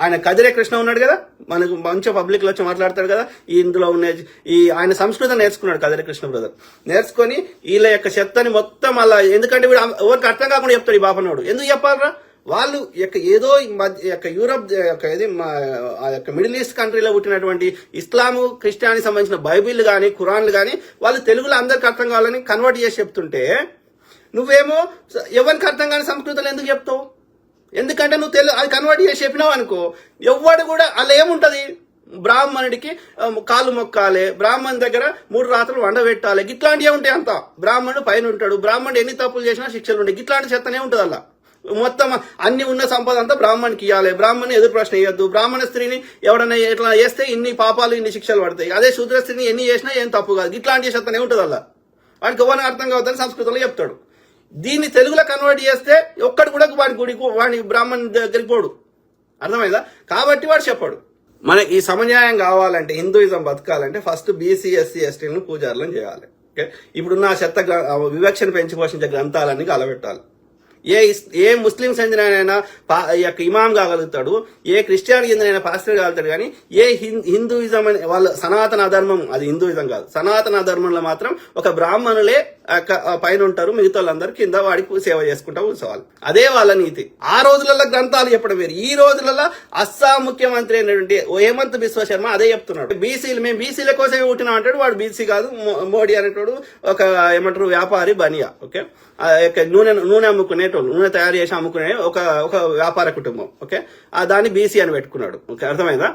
ఆయన కదిరే కృష్ణ ఉన్నాడు కదా? మనకు మంచి పబ్లిక్లో వచ్చి మాట్లాడతాడు కదా? ఈ ఇందులో ఉన్న ఈ ఆయన సంస్కృతం నేర్చుకున్నాడు కదిరే కృష్ణ బ్రదర్ నేర్చుకొని వీళ్ళ యొక్క చెత్తని మొత్తం అలా ఎందుకంటే వీడు ఎవరికి అర్థం కాకుండా చెప్తాడు ఈ బాపనోడు. ఎందుకు చెప్పాలరా? వాళ్ళు యొక్క ఏదో మధ్య యొక్క యూరప్ యొక్క ఏది మా- ఆ యొక్క మిడిల్ ఈస్ట్ కంట్రీలో పుట్టినటువంటి ఇస్లాము క్రిస్టియానికి సంబంధించిన బైబిల్ కానీ ఖురాన్లు కానీ వాళ్ళు తెలుగులో అందరికి అర్థం కావాలని కన్వర్ట్ చేసి చెప్తుంటే నువ్వేమో ఎవరికి అర్థం కాని సంస్కృతులు ఎందుకు చెప్తావు? ఎందుకంటే నువ్వు తెలుగు అది కన్వర్ట్ చేసి చెప్పినావు అనుకో ఎవ్వడు కూడా అలా ఏముంటది? బ్రాహ్మణుడికి కాలు మొక్కాలి బ్రాహ్మణ్ దగ్గర మూడు రాత్రులు వండబెట్టాలి ఇట్లాంటివి ఉంటాయి అంత? బ్రాహ్మణుడు పైన ఉంటాడు బ్రాహ్మణుడు ఎన్ని తప్పులు చేసినా శిక్షలు ఉంటాయి ఇట్లాంటి చెత్తనే ఉంటుంది అలా. మొత్తం అన్ని ఉన్న సంపద అంతా బ్రాహ్మణ్కి ఇవ్వాలి బ్రాహ్మణ్ ఎదురు ప్రశ్న ఇవ్వద్దు బ్రాహ్మణ స్త్రీని ఎవడన్నా ఎట్లా చేస్తే ఇన్ని పాపాలు ఇన్ని శిక్షలు పడతాయి అదే శూద్ర స్త్రీని ఎన్ని చేసినా ఏం తప్పు కాదు ఇట్లాంటి చెత్తనే ఉంటుంది అలా. వాడికి ఎవరిని అర్థం కావద్దని సంస్కృతంలో చెప్తాడు. దీన్ని తెలుగులో కన్వర్ట్ చేస్తే ఒక్కడు కూడా వాడి గుడి వాడి బ్రాహ్మణ్ దగ్గరికి పోడు. అర్థమైందా? కాబట్టి వాడు చెప్పాడు. మన ఈ సమన్యాయం కావాలంటే హిందూయిజం బతకాలంటే ఫస్ట్ బీసీ ఎస్సీ ఎస్టీలను పూజారులను చేయాలి. ఓకే? ఇప్పుడున్న చెత్త వివక్షను పెంచి పోషించే గ్రంథాలన్నీ కలబెట్టాలి. ఏ ఏ ముస్లిం చెందినైనా పా- ఈ యొక్క ఇమాం కాగలుగుతాడు ఏ క్రిస్టియన్ చెందినైనా పాస్టర్ కాగలుగుతాడు కానీ ఏ హిందూయిజం అనే వాళ్ళ సనాతన ధర్మం అది హిందూయిజం కాదు సనాతన ధర్మంలో మాత్రం ఒక బ్రాహ్మణులే పైన ఉంటారు మిగతా వాళ్ళందరూ కింద వాడికి సేవ చేసుకుంటా కూర్చోవాలి అదే వాళ్ళ నీతి. ఆ రోజులలో గ్రంథాలు చెప్పడం వేరు. ఈ రోజులలో అస్సాం ముఖ్యమంత్రి అయినటువంటి హేమంత్ బిశ్వ శర్మ అదే చెప్తున్నాడు. బీసీలు మేము బీసీల కోసమే పుట్టినాం అంటాడు వాడు బీసీ కాదు మోడీ అనేటోడు ఒక ఏమంటారు వ్యాపారి బనియా ఓకే? నూనె నూనె అమ్ముకునే అమ్ముకునేటోళ్ళు నూనె తయారు చేసి అమ్ముకునే ఒక ఒక వ్యాపార కుటుంబం. ఓకే? ఆ దాన్ని బీసీ అని పెట్టుకున్నాడు. ఓకే? అర్థమైందా?